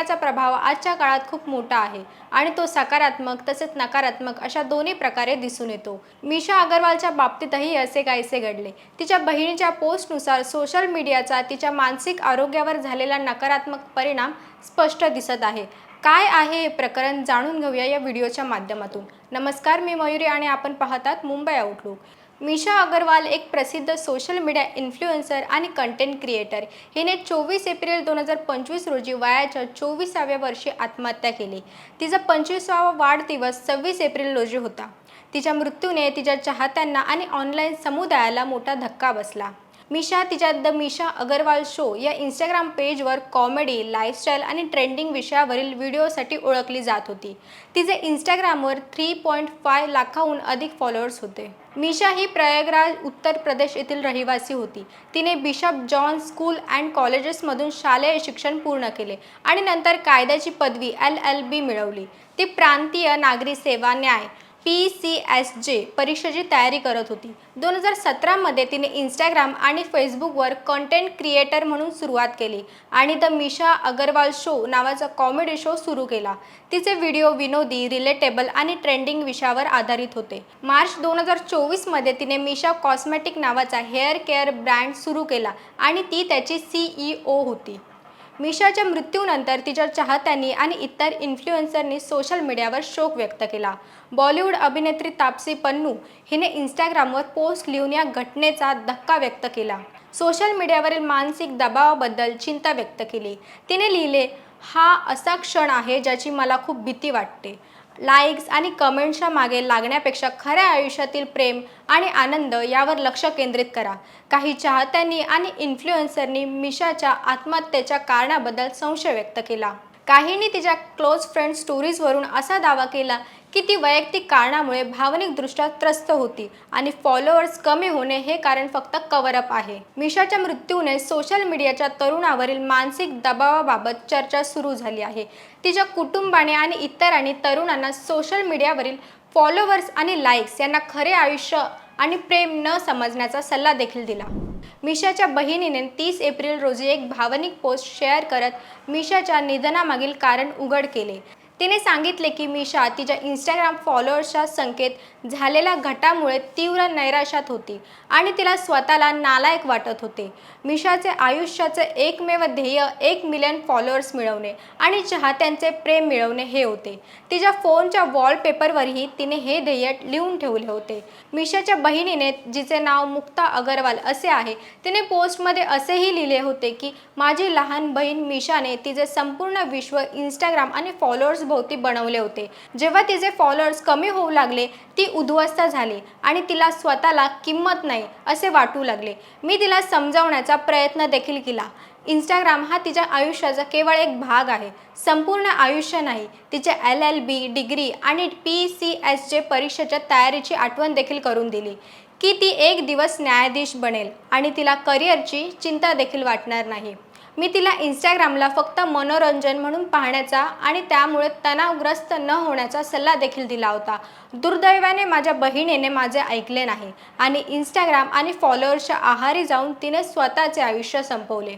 मीडियाचा प्रभाव आजच्या काळात खूप मोठा आहे आणि तो सकारात्मक तसेच नकारात्मक अशा दोन्ही प्रकारे दिसून येतो. मिशा अगरवालच्या बाबतीतही असे काहीसे घडले. तिच्या बहिणीच्या पोस्टनुसार सोशल मीडियाचा तिच्या मानसिक आरोग्यावर झालेला नकारात्मक परिणाम स्पष्ट दिसत आहे. काय आहे हे प्रकरण जाणून घेऊया या व्हिडिओच्या माध्यमातून. नमस्कार मी मयुरी आणि आपण पाहतात मुंबई आउटलुक मिशा अगरवाल एक प्रसिद्ध सोशल मीडिया इन्फ्लुएन्सर आणि कंटेंट क्रिएटर हिने चोवीस एप्रिल दोन हजार पंचवीस रोजी वयाच्या चोवीसाव्या वर्षी आत्महत्या केली. तिचा पंचवीसावा वाढदिवस सव्वीस एप्रिल रोजी होता. तिच्या मृत्यूने तिच्या चाहत्यांना आणि ऑनलाईन समुदायाला मोठा धक्का बसला. मिशा तिच्या द मिशा अगरवाल शो या इंस्टाग्राम पेजवर कॉमेडी लाईफस्टाईल आणि ट्रेंडिंग विषयावरील व्हिडिओसाठी ओळखली जात होती. तिचे इंस्टाग्रामवर थ्री पॉईंट फाय लाखाहून अधिक फॉलोअर्स होते. मिशा ही प्रयागराज उत्तर प्रदेश येथील रहिवासी होती. तिने बिशप जॉन स्कूल अँड कॉलेजेसमधून शालेय शिक्षण पूर्ण केले आणि नंतर कायद्याची पदवी एल एल बी मिळवली. ती प्रांतीय नागरी सेवा न्याय पी सी एस जे परीक्षेची तयारी करत होती. दोन हजार सतरामध्ये तिने इंस्टाग्राम आणि फेसबुकवर कंटेंट क्रिएटर म्हणून सुरुवात केली आणि द मिशा अगरवाल शो नावाचा कॉमेडी शो सुरू केला. तिचे व्हिडिओ विनोदी रिलेटेबल आणि ट्रेंडिंग विषयावर आधारित होते. मार्च दोन हजार चोवीसमध्ये तिने मिशा कॉस्मेटिक नावाचा हेअर केअर ब्रँड सुरू केला आणि ती त्याची सीईओ होती. मिशाच्या मृत्यूनंतर तिच्या चाहत्यांनी आणि इतर इन्फ्लुएन्सरनी सोशल मीडियावर शोक व्यक्त केला. बॉलिवूड अभिनेत्री तापसी पन्नू हिने इंस्टाग्रामवर पोस्ट लिहून या घटनेचा धक्का व्यक्त केला. सोशल मीडियावरील मानसिक दबावाबद्दल चिंता व्यक्त केली. तिने लिहिले हा असा क्षण आहे ज्याची मला खूप भीती वाटते. लाईक्स आणि कमेंट्सच्या मागे लागण्यापेक्षा खऱ्या आयुष्यातील प्रेम आणि आनंद यावर लक्ष केंद्रित करा. काही चाहत्यांनी आणि इन्फ्लुएन्सरनी मिशाच्या आत्महत्येच्या कारणाबद्दल संशय व्यक्त केला. काहींनी तिच्या क्लोज फ्रेंड स्टोरीजवरून असा दावा केला की ती वैयक्तिक कारणामुळे भावनिकदृष्ट्या त्रस्त होती आणि फॉलोअर्स कमी होणे हे कारण फक्त कव्हरअप आहे. मिशाच्या मृत्यूने सोशल मीडियाच्या तरुणावरील मानसिक दबावाबाबत चर्चा सुरू झाली आहे. तिच्या कुटुंबाने आणि इतरांनी तरुणांना सोशल मीडियावरील फॉलोअर्स आणि लाईक्स यांना खरे आयुष्य आणि प्रेम न समजण्याचा सल्ला देखील दिला. मिशाच्या बहिणीने तीस एप्रिल रोजी एक भावनिक पोस्ट शेअर करत मिशाच्या निधनामागील कारण उघड केले. तिने सांगितले की मिशा तिच्या इंस्टाग्राम फॉलोअर्सच्या संख्येत झालेल्या घटामुळे तीव्र नैराश्यात होती आणि तिला स्वतःला नालायक वाटत होते. मिशाचे आयुष्याचे एकमेव ध्येय एक मिलियन फॉलोअर्स मिळवणे आणि चाहत्यांचे प्रेम मिळवणे हे होते. तिच्या फोनच्या वॉलपेपरवरही तिने हे ध्येय लिहून ठेवले होते. मिशाच्या बहिणीने जिचे नाव मुक्ता अगरवाल असे आहे तिने पोस्टमध्ये असेही लिहिले होते की माझी लहान बहीण मिशाने तिचे संपूर्ण विश्व इंस्टाग्राम आणि फॉलोअर्स भोवती बनवले होते. जेव्हा तिचे फॉलोअर्स कमी होऊ लागले ती उद्ध्वस्त झाली आणि तिला स्वतःला किंमत नाही असे वाटू लागले. मी तिला समजावण्याचा प्रयत्न देखील केला. इंस्टाग्राम हा तिच्या आयुष्याचा केवळ एक भाग आहे. संपूर्ण आयुष्य नाही तिचे एल एल बी डिग्री आणि पी सी एस जे परीक्षेच्या तयारीची आठवण देखील करून दिली की ती एक दिवस न्यायाधीश बनेल आणि तिला करिअरची चिंता देखील वाटणार नाही. मी तिला इंस्टाग्रामला फक्त मनोरंजन म्हणून पाहण्याचा आणि त्यामुळे तणावग्रस्त न होण्याचा सल्ला देखील दिला होता. दुर्दैवाने माझ्या बहिणीने माझे ऐकले नाही आणि इंस्टाग्राम आणि फॉलोअर्सच्या आहारी जाऊन तिने स्वतःचे आयुष्य संपवले.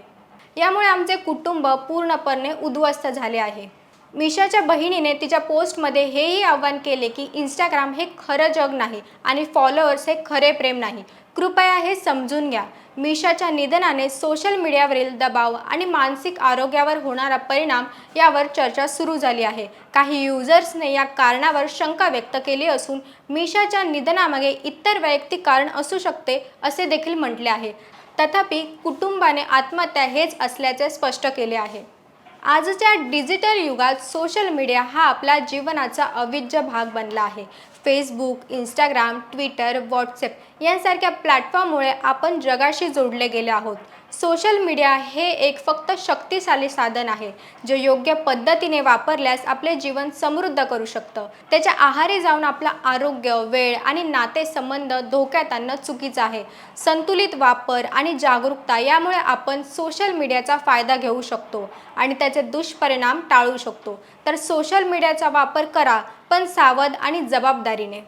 यामुळे आमचे कुटुंब पूर्णपणे उद्ध्वस्त झाले आहे. मिशाच्या बहिणीने तिच्या पोस्टमध्ये हेही आव्हान केले की इंस्टाग्राम हे खरं जग नाही आणि फॉलोअर्स हे खरे प्रेम नाही. कृपया हे समजून घ्या. मिशाच्या निधनाने सोशल मीडियावरील दबाव आणि मानसिक आरोग्यावर होणारा परिणाम यावर चर्चा सुरू झाली आहे. काही युजर्सने या कारणावर शंका व्यक्त केली असून मिशाच्या निधनामागे इतर वैयक्तिक कारण असू शकते असे देखील म्हटले आहे. तथापि कुटुंबाने आत्महत्या हेच असल्याचे स्पष्ट केले आहे. आजच्या डिजिटल युगात सोशल मीडिया हा आपल्या जीवनाचा अविज्य भाग बनला आहे. फेसबुक इंस्टाग्राम ट्विटर व्हॉट्सॲप यांसारख्या प्लॅटफॉर्ममुळे आपण जगाशी जोडले गेले आहोत. सोशल मीडिया हे एक फक्त शक्तिशाली साधन आहे जे योग्य पद्धतीने वापरल्यास आपले जीवन समृद्ध करू शकतं. त्याच्या आहारी जाऊन आपला आरोग्य वेळ आणि नातेसंबंध धोक्यात आणणं चुकीचं आहे. संतुलित वापर आणि जागरूकता यामुळे आपण सोशल मीडियाचा फायदा घेऊ शकतो आणि त्याचे दुष्परिणाम टाळू शकतो. तर सोशल मीडियाचा वापर करा पण सावध आणि जबाबदारीने.